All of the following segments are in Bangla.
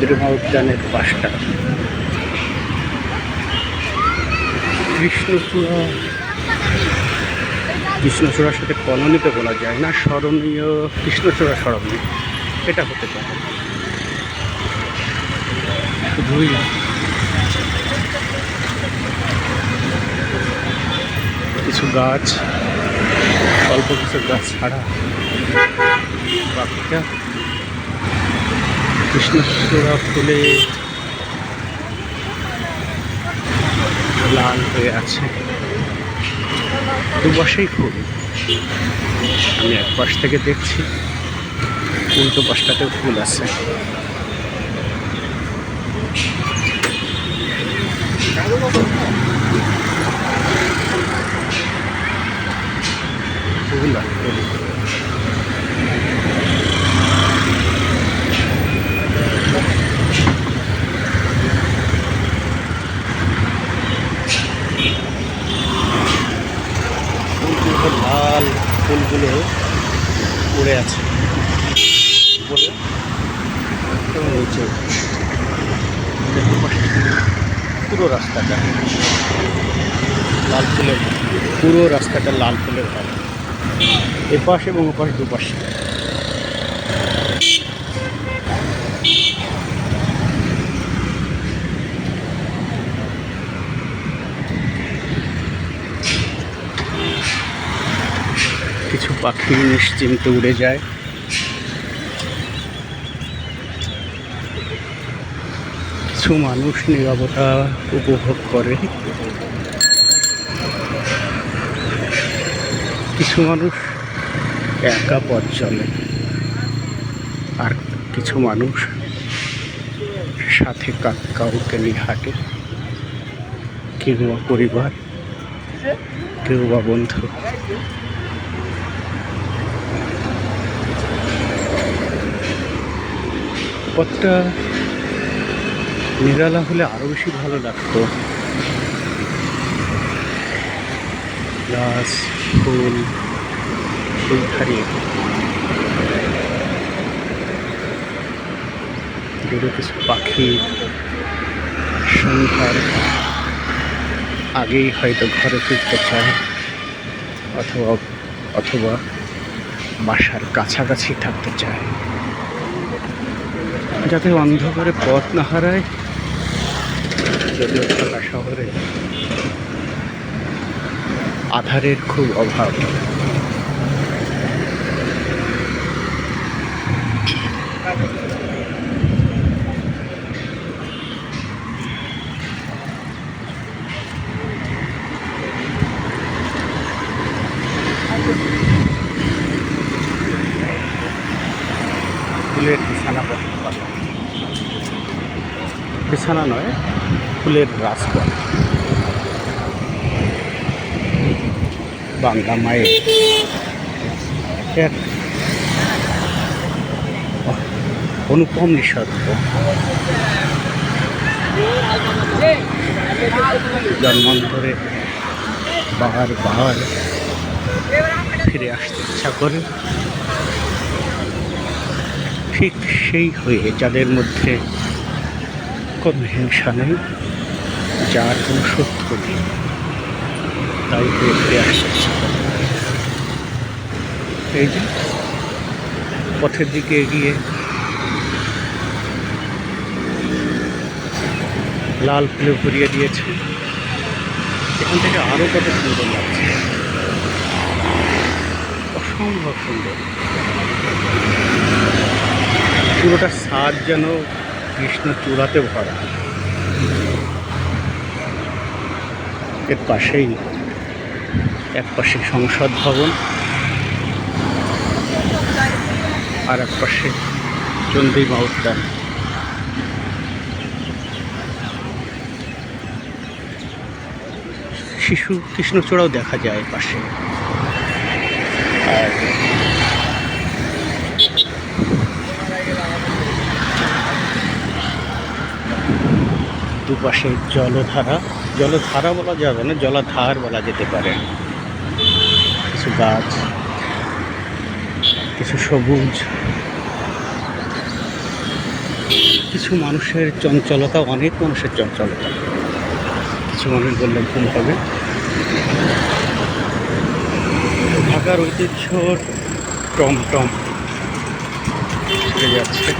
চন্দ্রিমা উদ্যানের পাশটা। কৃষ্ণচূড়া। কৃষ্ণচূড়ার সাথে কলোনিতে বলা যায় না, স্মরণীয় কৃষ্ণচূড়া স্মরণীয়। এটা হতে পারে। কিছু গাছ, অল্প কিছু গাছ ছাড়া বাকিটা কৃষ্ণচূড়া ফুলে লাল হয়ে আছে। দুপাশেই ফুল। আমি এক পাশ থেকে দেখছি, উল্টো পাশটাতেও ফুল আছে ফুল আর ফুল ফুলগুলো লাল ফুলগুলো পড়ে আছে উপরে এবং নিচে দেখতে পাচ্ছি পুরো রাস্তাটা। লাল ফুলের পুরো রাস্তাটা লাল ফুলের ভালো এপাশ এবং ওপাশ দুপাশে। কিছু পাখি নিশ্চিন্তে উড়ে যায়। কিছু মানুষ নিরবতা উপভোগ করে। কিছু মানুষ একা পথ চলে। আর কিছু মানুষ সাথে কাউকে নিয়ে হাঁটে। কেউ বা পরিবার, কেউ বা বন্ধু। পথটা নিরালা হলে আরও বেশি ভালো লাগতো। গাছ ফুল ফুল ছাড়িয়ে দূরে কিছু পাখি, সন্ধ্যার আগেই হয়তো ঘরে ফিরতে চায়, অথবা অথবা বাসার কাছাকাছি থাকতে চায়। যাতে অন্ধকারে পথ না হারায় যদিও ঢাকা শহরে আধারের খুব অভাব। ফুলের বিছানা পারে বিছানা নয়, ফুলের রাজপথ। বাংলা মায়ের। এক অনুপম নিঃসর্গ জন্মান্তরে বার বার ফিরে আসতে ইচ্ছা করে। ঠিক সেই হয়ে যাদের মধ্যে কোনো হিংসা নেই, যার কোনো সত্য নেই। তাই ফিরে আসতে এই যে, পথের দিকে এগিয়ে লাল ফুলে ভরিয়ে দিয়েছে। এখান থেকে আরও কত সুন্দর লাগছে। অসম্ভব সুন্দর। পুরোটা সাজ যেন কৃষ্ণ চূড়াতে ভরা এর পাশেই, এক পাশে সংসদ ভবন, আর এক পাশে চন্দ্রিমা উদ্যান শিশু কৃষ্ণচূড়াও দেখা যায় পাশে আর দুপাশে জলধারা। জলধারা বলা যাবে না, জলাধার বলা যেতে পারে। কিছু গাছ, কিছু সবুজ, কিছু মানুষের চঞ্চলতা, অনেক মানুষের চঞ্চলতা। কিছু মানুষ বললে ভুল হবে। ঢাকার ঐতিহ্য টমটম। যাচ্ছে।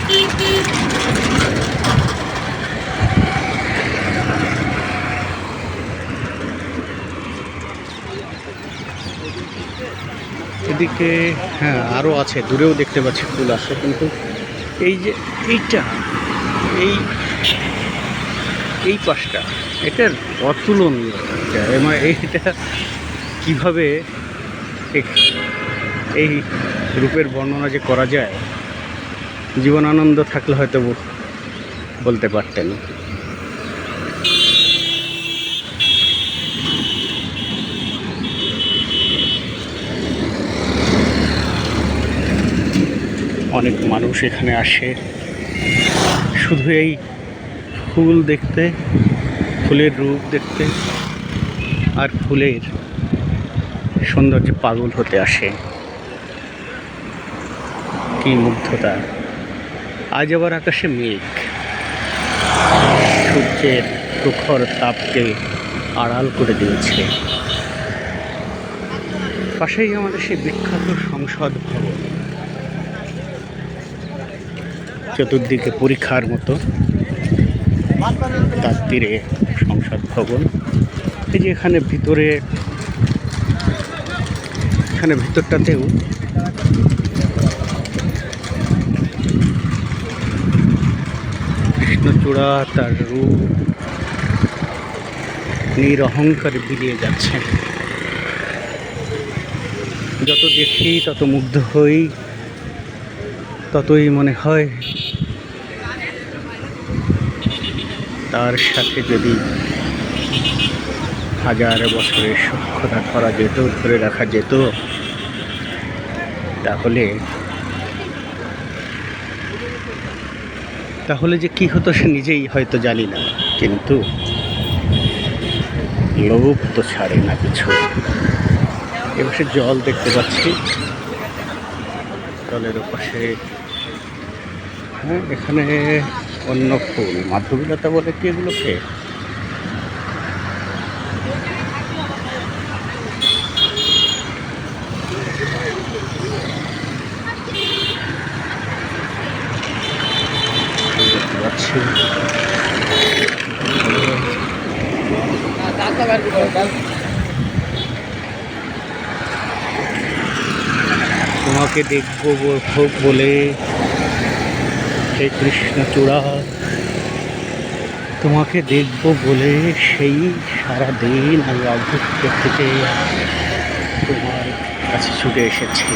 এদিকে হ্যাঁ আরও আছে, দূরেও দেখতে পাচ্ছি ফুল আছে কিন্তু এই যে এইটা, এই এই পাশটা এটার অতুলনীয় এটা এবং এইটা কীভাবে এই রূপের বর্ণনা যে করা যায়, জীবনানন্দ থাকলে হয়তো বলতে পারতেন। অনেক মানুষ এখানে আসে। শুধু এই ফুল দেখতে, ফুলের রূপ দেখতে আর ফুলের সৌন্দর্যে পাগল হতে আসে। কি মুগ্ধতা। আজ আবার আকাশে মেঘ। সূর্যের প্রখর তাপকে আড়াল করে দিয়েছে। পাশেই আমাদের সেই বিখ্যাত সংসদ ভবন। চতুর্দিকে পরীক্ষার মতো তার তীরে সংসদ ভবন। এই যে এখানে ভিতরে, এখানে ভিতরটাতেও কৃষ্ণচূড়া তার রূপ নিরহংকারে বিলিয়ে যাচ্ছে। যত দেখি তত মুগ্ধ হই, ততই মনে হয় তার সাথে যদি হাজার বছরের সক্ষতা করা যেত, ধরে রাখা যেত, তাহলে তাহলে যে কি হতো সে নিজেই হয়তো জানি না। কিন্তু লোভ তো ছাড়ে না কিছু। এপাশে জল দেখতে পাচ্ছি। জলের ওপাশে হ্যাঁ এখানে অন্য ফুল মাধবীলতা বলে কি এগুলোকে তোমাকে দেখব খুব বলে হে কৃষ্ণচূড়া তোমাকে দেখব বলে সেই সারা দিন আমি অভ্যুত্ত থেকে তোমার কাছে ছুটে এসেছি।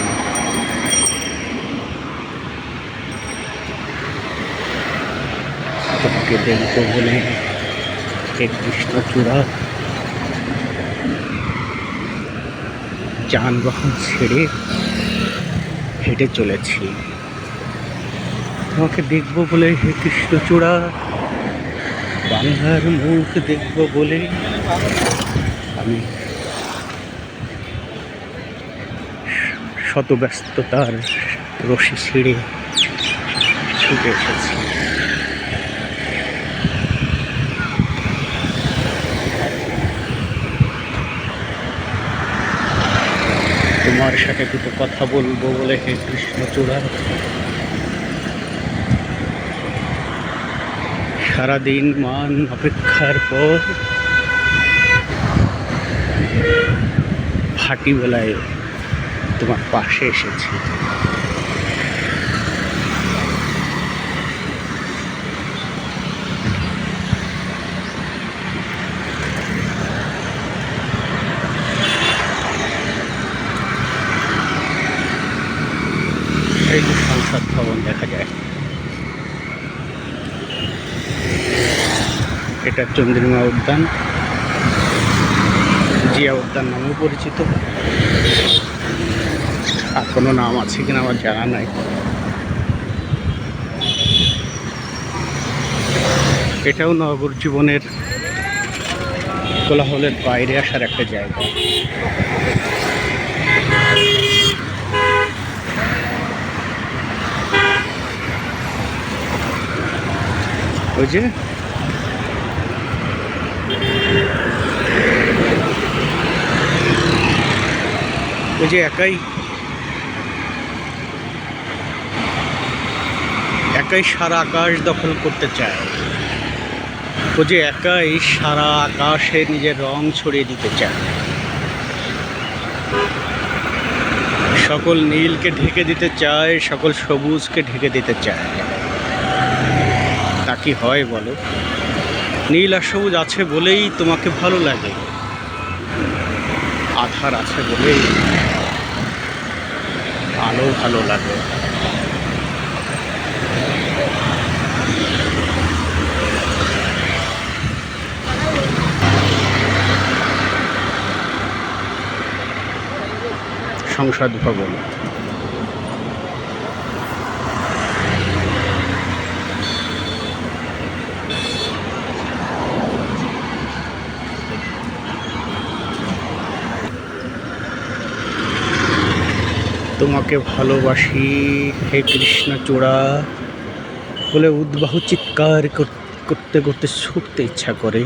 তোমাকে দেখব বলে হে কৃষ্ণচূড়া যানবাহন ছেড়ে হেঁটে চলেছি। তোমাকে দেখব বলে হে কৃষ্ণচূড়া। বাংলার মুখ দেখব বলে আমি শত ব্যস্ততার রশি ছিঁড়ে ছুটে এসেছি। তোমার সাথে দুটো কথা বলব বলে হে কৃষ্ণচূড়া। সারাদিন মান অপেক্ষার পর ফাটি বেলায় তোমার পাশে এসেছি এই যে সংসদ ভবন দেখা যায় এটা চন্দ্রিমা উদ্যান, জিয়া উদ্যান নামেও পরিচিত। আর কোনো নাম আছে কিনা আমার জানা নাই। এটাও নগর জীবনের কোলাহলের বাইরে আসার একটা জায়গা। ওই যে ওই যে একাই। একাই সারা আকাশ দখল করতে চায়। ও যে একাই সারা আকাশে নিজের রং ছড়িয়ে দিতে চায়। সকল নীলকে ঢেকে দিতে চায়, সকল সবুজকে ঢেকে দিতে চায়। তা কি হয় বলো? নীল আর সবুজ আছে বলেই তোমাকে ভালো লাগে। আধার আছে বলেই আলো ভালো লাগে। সংসদ ভবন। তোমাকে ভালোবাসি, হে কৃষ্ণ চূড়া। বলে উদ্বাহ চিৎকার করতে করতে ছুটতে ইচ্ছা করে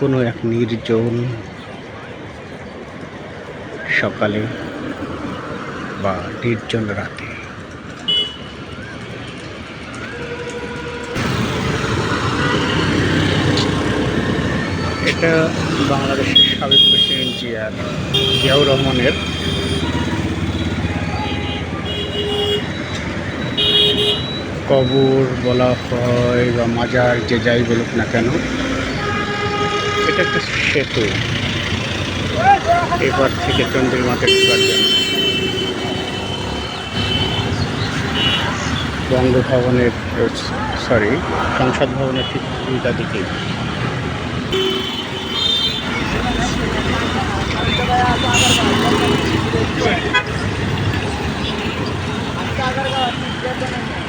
কোনো এক নির্জন সকালে বা নির্জন রাতে। এটা বাংলাদেশের সাবেক প্রেসিডেন্ট জিয়ার জিয়াউর রহমানের কবর, বলা হয় বা মাজার, যে যাই বলুক না কেন, এটা একটা সেতু। এবার থেকে চন্দ্রিমাতে ঢোকার জন্য। বঙ্গভবনের সরি সংসদ ভবনের ঠিক দুইটা আচ্ছা